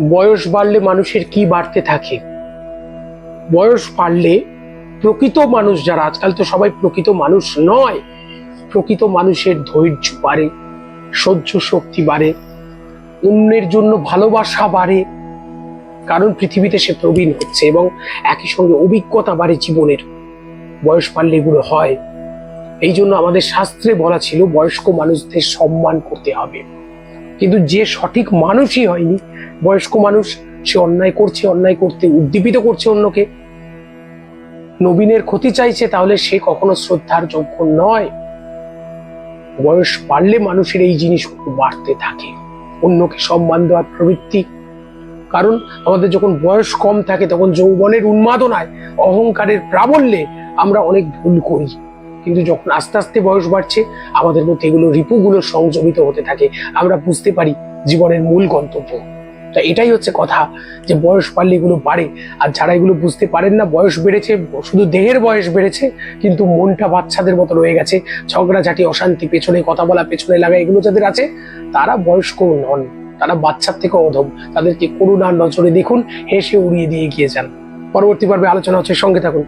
বয়স বাড়লে মানুষের কি বাড়তে থাকে? বয়স বাড়লে প্রকৃত মানুষ যারা, আজকাল তো সবাই প্রকৃত মানুষ নয়, প্রকৃত মানুষের ধৈর্য বাড়ে, সহ্য শক্তি বাড়ে, অন্যের জন্য ভালোবাসা বাড়ে, কারণ পৃথিবীতে সে প্রবীণ হচ্ছে এবং একই সঙ্গে অভিজ্ঞতা বাড়ে জীবনের। বয়স বাড়লে এগুলো হয়। এই জন্য আমাদের শাস্ত্রে বলা ছিল, বয়স্ক মানুষদের সম্মান করতে হবে। কিন্তু যে সঠিক মানুষই হয়নি, বয়স্ক মানুষ, সে অন্যায় করছে, অন্যায় করতে, উদ্দীপিত করছে অন্যকে, নবীনের ক্ষতি চাইছে, তাহলে সে কখনো শ্রদ্ধার যোগ্য নয়। বয়স বাড়লে মানুষের এই জিনিসগুলো বাড়তে থাকে। অন্যকে সম্মান দেওয়ার প্রবৃত্তি। কারণ আমাদের যখন বয়স কম থাকে, তখন যৌবনের উন্মাদনায়, অহংকারের প্রাবল্যে আমরা অনেক ভুল করি। কিন্তু যখন আস্তে আস্তে বয়স বাড়ছে, আমাদের মধ্যে এগুলো রিপুগুলো সংযমিত হতে থাকে। আমরা বুঝতে পারি জীবনের মূল গন্তব্য। তা এটাই হচ্ছে কথা, যে বয়স বাড়লে এগুলো বাড়ে। আর যারা এগুলো বুঝতে পারেন না, বয়স বেড়েছে, শুধু দেহের বয়স বেড়েছে, কিন্তু মনটা বাচ্চাদের মতো রয়ে গেছে। ঝগড়াঝাটি, অশান্তি, পেছনে কথা বলা, পেছনে লাগা, এগুলো যাদের আছে, তারা বয়স্ক নন। তারা বাচ্চার থেকে অধম। তাদেরকে করুণার নজরে দেখুন, হেসে উড়িয়ে দিয়ে গিয়ে যান। পরবর্তী পর্বে আলোচনা হচ্ছে সঙ্গে থাকুন।